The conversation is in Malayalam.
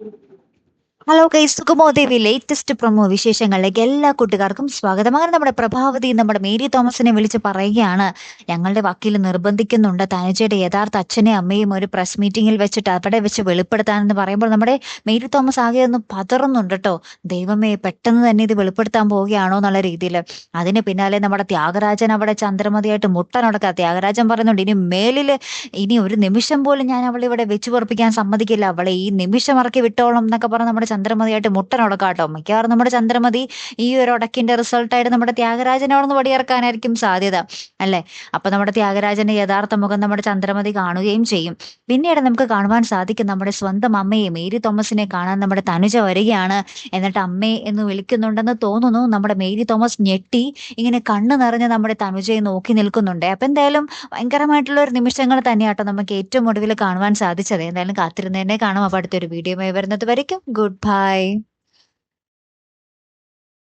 Thank you. Hello guys Sukhamodevi latest promo വിശേഷങ്ങളിലേക്ക് എല്ലാ കൂട്ടുകാർക്കും സ്വാഗതം. അങ്ങനെ നമ്മുടെ പ്രഭാവതി നമ്മുടെ മേരി തോമസിനെ വിളിച്ച് പറയുകയാണ്. ഞങ്ങളുടെ വക്കീൽ നിർബന്ധിക്കുന്നുണ്ട്. തനുജയുടെ യഥാർത്ഥ അച്ഛനെ അമ്മയും ഒരു പ്രസ് മീറ്റിംഗിൽ വെച്ചിട്ട് അവിടെ വെച്ച് വെളിപ്പെടുത്താനെന്ന് പറയുമ്പോൾ നമ്മുടെ മേരി തോമസ് ആകെ ഒന്ന് പതറുന്നുണ്ട് കേട്ടോ ദൈവമേ പെട്ടെന്ന് തന്നെ ഇത് വെളിപ്പെടുത്താൻ പോവുകയാണോ എന്നുള്ള രീതിയിൽ. അതിന് പിന്നാലെ നമ്മുടെ ത്യാഗരാജൻ അവിടെ ചന്ദ്രമതിയായിട്ട് മുട്ടനടക്കുക ത്യാഗരാജൻ പറയുന്നുണ്ട് ഇനി മേലിൽ ഇനി ഒരു നിമിഷം പോലും ഞാൻ അവളെ ഇവിടെ വെച്ച് പൊറപ്പിക്കാൻ സമ്മതിക്കില്ല. അവളെ ഈ നിമിഷം ഇറക്കി വിട്ടോളം എന്നൊക്കെ പറഞ്ഞ് നമ്മുടെ ചന്ദ്രമതിയായിട്ട് മുട്ടനുടക്കാട്ടോ. മിക്കവാറും നമ്മുടെ ചന്ദ്രമതി ഈ ഒരു ഉടക്കിന്റെ റിസൾട്ടായിട്ട് നമ്മുടെ ത്യാഗരാജനോടൊന്ന് പടിയിറക്കാനായിരിക്കും സാധ്യത അല്ലേ? അപ്പൊ നമ്മുടെ ത്യാഗരാജന്റെ യഥാർത്ഥ മുഖം നമ്മുടെ ചന്ദ്രമതി കാണുകയും ചെയ്യും. പിന്നീട് നമുക്ക് കാണുവാൻ സാധിക്കും നമ്മുടെ സ്വന്തം അമ്മയെ മേരി തോമസിനെ കാണാൻ നമ്മുടെ തനുജ വരികയാണ്. എന്നിട്ട് അമ്മേ എന്ന് വിളിക്കുന്നുണ്ടെന്ന് തോന്നുന്നു. നമ്മുടെ മേരി തോമസ് ഞെട്ടി ഇങ്ങനെ കണ്ണു നിറഞ്ഞ് നമ്മുടെ തനുജയെ നോക്കി നിൽക്കുന്നുണ്ട്. അപ്പൊ എന്തായാലും ഭയങ്കരമായിട്ടുള്ള ഒരു നിമിഷങ്ങൾ തന്നെയാട്ടോ നമുക്ക് ഏറ്റവും ഒടുവിൽ കാണുവാൻ സാധിച്ചത്. എന്തായാലും കാത്തിരുന്നതിനെ കാണാം. അപ്പൊ അടുത്തൊരു വീഡിയോ വരുന്നത് വരയ്ക്കും. Good Bye.